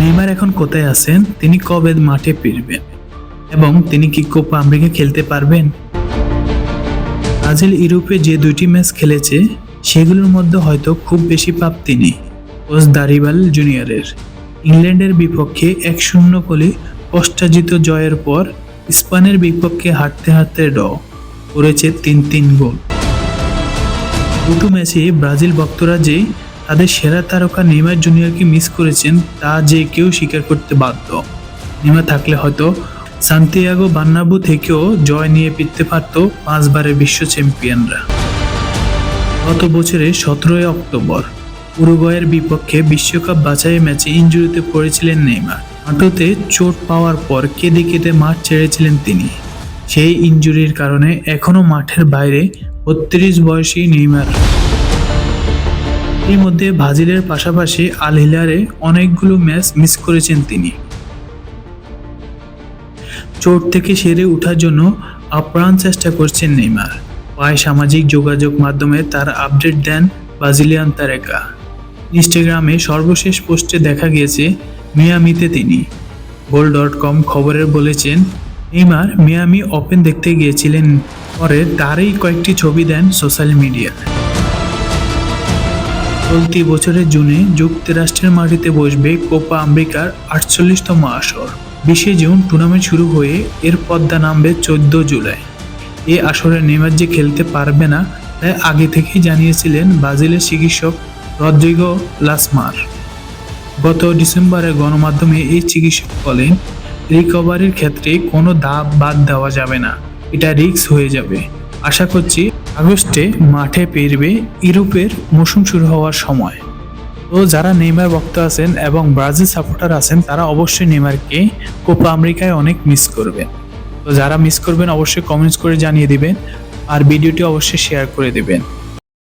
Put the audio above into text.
Neymar এখন কোথায় আছেন? তিনি কবে মাঠে ফিরবেন? এবং তিনি কি কোপা আমেরিকা খেলতে পারবেন? ব্রাজিল, ইউরোপে যে দুইটি ম্যাচ খেলেছে, সেগুলোর মধ্যে হয়তো খুব বেশি পাপ তিনি। কোচ দারিবাল জুনিয়রের। ইংল্যান্ডের বিপক্ষে এক শূন্য গোলে কষ্টাজিত জয়ের পর স্পেনের বিপক্ষে হাঁটতে হাঁটতে ড করেছে তিন তিন গোল। দুটো ম্যাচে ব্রাজিল ভক্তরা যে তাদের সেরা তারকা নেইমার জুনিয়রকে মিস করেছেন, তা যে কেউ স্বীকার করতে বাধ্য। নেইমার থাকলে হয়তো সান্তিয়াগো বান্নাবু থেকেও জয় নিয়ে ফিরতে পারত পাঁচবারের বিশ্ব চ্যাম্পিয়নরা। গত বছরের সতেরোই অক্টোবর, উরুগুয়ের বিপক্ষে বিশ্বকাপ বাছাই ম্যাচে ইনজুরিতে পড়েছিলেন নেইমার। হাঁটুতে চোট পাওয়ার পর কেঁদে কেঁদে মাঠ ছেড়েছিলেন তিনি। সেই ইনজুরির কারণে এখনও মাঠের বাইরে বত্রিশ বয়সী নেইমার এর মধ্যে ব্রাজিলের পাশাপাশি আল হিলারে অনেকগুলো ম্যাচ মিস করেছেন তিনি। চোট থেকে সেরে ওঠার জন্য আপ্রাণ চেষ্টা করছেন নেইমার। পায় সামাজিক যোগাযোগ মাধ্যমে তার আপডেট দেন ব্রাজিলিয়ান তারেকা। ইনস্টাগ্রামে সর্বশেষ পোস্টে দেখা গিয়েছে মিয়ামিতে তিনি। গোল ডট কম খবরের বলেছেন, নেইমার মিয়ামি ওপেন দেখতে গিয়েছিলেন, পরে তারই কয়েকটি ছবি দেন সোশ্যাল মিডিয়ায়। চলতি বছরের জুনে যুক্তরাষ্ট্রের মাটিতে বসবে কোপা আমেরিকার আটচল্লিশতম আসর। বিশে জুন টুর্নামেন্ট শুরু হয়ে এর পদ্মা নামবে চোদ্দ জুলাই। এ আসরে নেইমার যে খেলতে পারবে না তাই আগে থেকেই জানিয়েছিলেন ব্রাজিলের চিকিৎসক রদ্রিগো লাসমার। গত ডিসেম্বরে গণমাধ্যমে এই চিকিৎসক বলেন, রিকভারির ক্ষেত্রে কোনো দাব বাদ দেওয়া যাবে না। এটা রিস্ক হয়ে যাবে। আশা করছি আগস্টে মাঠে পেরবে ইউরোপের মৌসুম শুরু হওয়ার সময়। তো যারা নেইমার ভক্ত আছেন এবং ব্রাজিল সাপোর্টার আছেন, তারা অবশ্যই নেইমারকে কোপা আমেরিকায় অনেক মিস করবেন। তো যারা মিস করবেন, অবশ্যই কমেন্টস করে জানিয়ে দিবেন। আর ভিডিওটি অবশ্যই শেয়ার করে দিবেন।